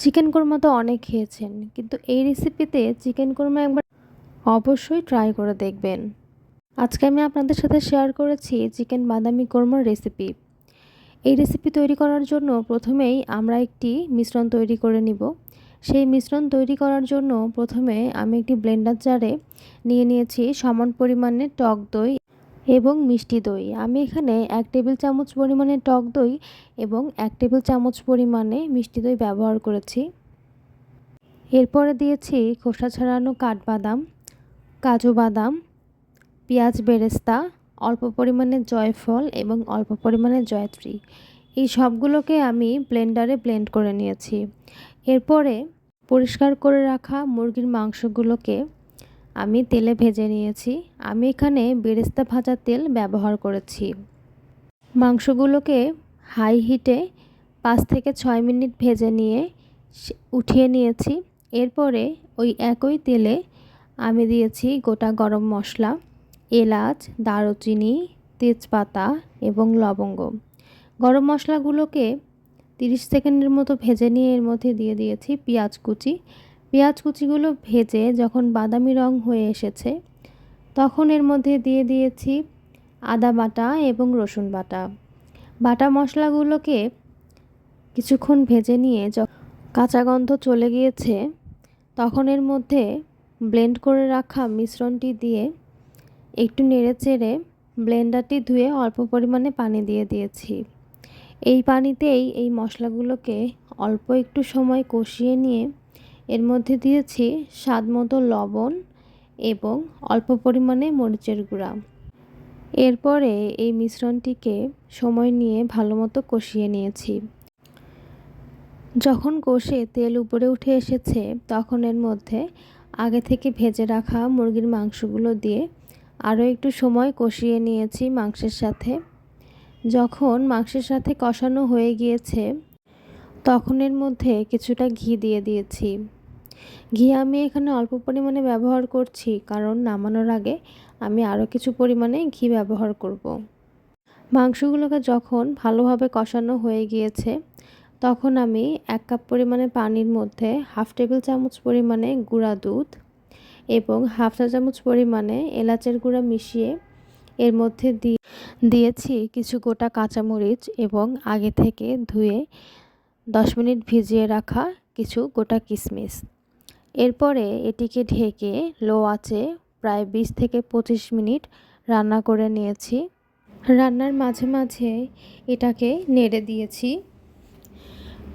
Chicken korma তো অনেক খেয়েছেন, কিন্তু এই রেসিপিতে চিকেন কোরমা একবার অবশ্যই ট্রাই করে দেখবেন। আজকে আমি আপনাদের সাথে শেয়ার করেছি চিকেন বাদামি কোরমার রেসিপি এই রেসিপি তৈরি করার জন্য প্রথমেই আমরা একটি মিশ্রণ তৈরি করে নিব। সেই মিশ্রণ তৈরি করার জন্য প্রথমে আমি একটি ব্লেন্ডার জারে নিয়ে নিয়েছি সমান পরিমাণে টক দই এবং মিষ্টি দই। আমি এখানে এক টেবিল চামচ পরিমাণে টক দই এবং এক টেবিল চামচ পরিমাণে মিষ্টি দই ব্যবহার করেছি। এরপরে দিয়েছি খোসা ছাড়ানো কাঠবাদাম, কাজু বাদাম, পেঁয়াজ বেরেস্তা, অল্প পরিমাণে জয়ফল এবং অল্প পরিমাণে জয়ত্রী। এই সবগুলোকে আমি ব্লেন্ডারে ব্লেন্ড করে নিয়েছি। এরপরে পরিষ্কার করে রাখা মুরগির মাংসগুলোকে আমি তেলে ভেজে নিয়েছি। আমি এখানে বেরেস্তা ভাজা তেল ব্যবহার করেছি। মাংসগুলোকে হাই হিটে পাঁচ থেকে ছয় মিনিট ভেজে নিয়ে উঠিয়ে নিয়েছি। এরপরে ওই একই তেলে আমি দিয়েছি গোটা গরম মশলা, এলাচ, দারুচিনি, তেজপাতা এবং লবঙ্গ। গরম মশলাগুলোকে তিরিশ সেকেন্ডের মতো ভেজে নিয়ে এর মধ্যে দিয়ে দিয়েছি পেঁয়াজ কুচি। পেঁয়াজ কুচিগুলো ভেজে যখন বাদামি রং হয়ে এসেছে, তখন এর মধ্যে দিয়ে দিয়েছি আদা বাটা এবং রসুন বাটা। বাটা মশলাগুলোকে কিছুক্ষণ ভেজে নিয়ে কাঁচা গন্ধ চলে গিয়েছে, তখন এর মধ্যে ব্লেন্ড করে রাখা মিশ্রণটি দিয়ে একটু নেড়ে চেড়ে ব্লেন্ডারটি ধুয়ে অল্প পরিমাণে পানি দিয়ে দিয়েছি। এই পানিতেই এই মশলাগুলোকে অল্প একটু সময় কষিয়ে নিয়ে এর মধ্যে দিয়েছি স্বাদ মতো লবণ এবং অল্প পরিমাণে মরিচের গুঁড়া। এরপরে এই মিশ্রণটিকে সময় নিয়ে ভালো মতো কষিয়ে নিয়েছি। যখন কষে তেল উপরে উঠে এসেছে, তখন এর মধ্যে আগে থেকে ভেজে রাখা মুরগির মাংসগুলো দিয়ে আরও একটু সময় কষিয়ে নিয়েছি মাংসের সাথে। যখন মাংসের সাথে কষানো হয়ে গিয়েছে, তখন এর মধ্যে কিছুটা ঘি দিয়ে দিয়েছি। ঘি আমি এখানে অল্প পরিমাণে ব্যবহার করছি, কারণ নামানোর আগে আমি আরও কিছু পরিমাণে ঘি ব্যবহার করব। মাংসগুলোকে যখন ভালোভাবে কষানো হয়ে গিয়েছে, তখন আমি এক কাপ পরিমাণে পানির মধ্যে হাফ টেবিল চামচ পরিমাণে গুঁড়া দুধ এবং হাফ চা চামচ পরিমাণে এলাচের গুঁড়া মিশিয়ে এর মধ্যে দিয়েছি কিছু গোটা কাঁচামরিচ এবং আগে থেকে ধুয়ে দশ মিনিট ভিজিয়ে রাখা কিছু গোটা কিশমিশ এরপরে এটিকে ঢেকে লো আঁচে প্রায় বিশ থেকে পঁচিশ মিনিট রান্না করে নিয়েছি। রান্নার মাঝে মাঝে এটাকে নেড়ে দিয়েছি।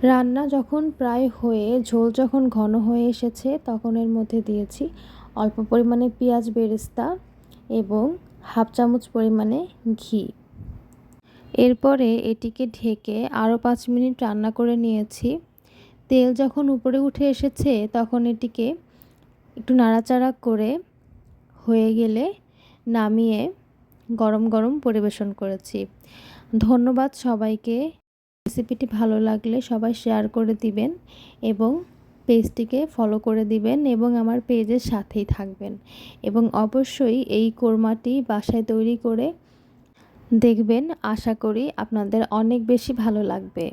রান্না যখন প্রায় হয়ে, ঝোল যখন ঘন হয়ে এসেছে, তখন এর মধ্যে দিয়েছি অল্প পরিমাণে পেঁয়াজ বেরেস্তা এবং হাফ চামচ পরিমাণে ঘি। এরপরে এটিকে ঢেকে আরও পাঁচ মিনিট রান্না করে নিয়েছি। তেল যখন উপরে উঠে এসেছে, তখন এটিকে একটু নাড়াচাড়া করে হয়ে গেলে নামিয়ে গরম গরম পরিবেশন করেছি। ধন্যবাদ সবাইকে। রেসিপিটি ভালো লাগলে সবাই শেয়ার করে দিবেন এবং পেজটিকে ফলো করে দিবেন এবং আমার পেজের সাথেই থাকবেন এবং অবশ্যই এই কোরমাটি বাসায় তৈরি করে দেখবেন। আশা করি আপনাদের অনেক বেশি ভালো লাগবে।